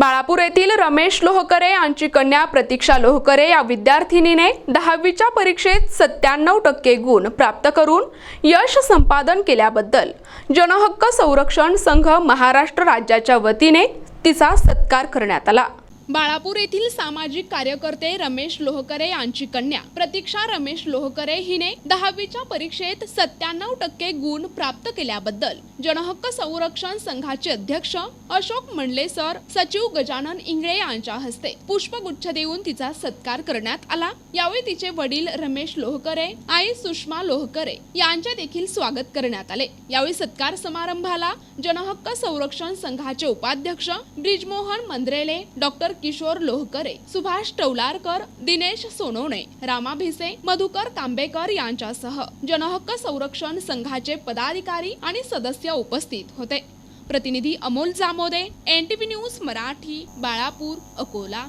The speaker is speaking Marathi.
बाळापूर येथील रमेश लोहकरे यांची कन्या प्रतीक्षा लोहकरे या विद्यार्थिनीने दहावीच्या परीक्षेत सत्त्याण्णव टक्के गुण प्राप्त करून यश संपादन केल्याबद्दल जनहक्क संरक्षण संघ महाराष्ट्र राज्याच्या वतीने तिचा सत्कार करण्यात आला. बाळापूर येथील सामाजिक कार्यकर्ते रमेश लोहकरे यांची कन्या. प्रतीक्षा रमेश लोहकरे हिने दहावीच्या परीक्षेत सत्त्याण्णव टक्के गुण प्राप्त केल्याबद्दल जनहक्क संरक्षण संघाचे अध्यक्ष अशोक मंडले सर सचिव गजानन इंगळे यांच्या हस्ते पुष्पगुच्छ देऊन तिचा सत्कार करण्यात आला. यावेळी तिचे वडील रमेश लोहकरे आई सुषमा लोहकरे यांचे देखील स्वागत करण्यात आले. यावेळी सत्कार समारंभाला जनहक्क संरक्षण संघाचे उपाध्यक्ष ब्रिजमोहन मंद्रेले डॉक्टर किशोर लोहकरे सुभाष टवलारकर दिनेश सोनवणे रामा भिसे मधुकर तांबेकर यांच्यासह जनहक्क संरक्षण संघाचे पदाधिकारी आणि सदस्य उपस्थित होते. प्रतिनिधी Amol Jamode N T V news Marathi Balapur Akola.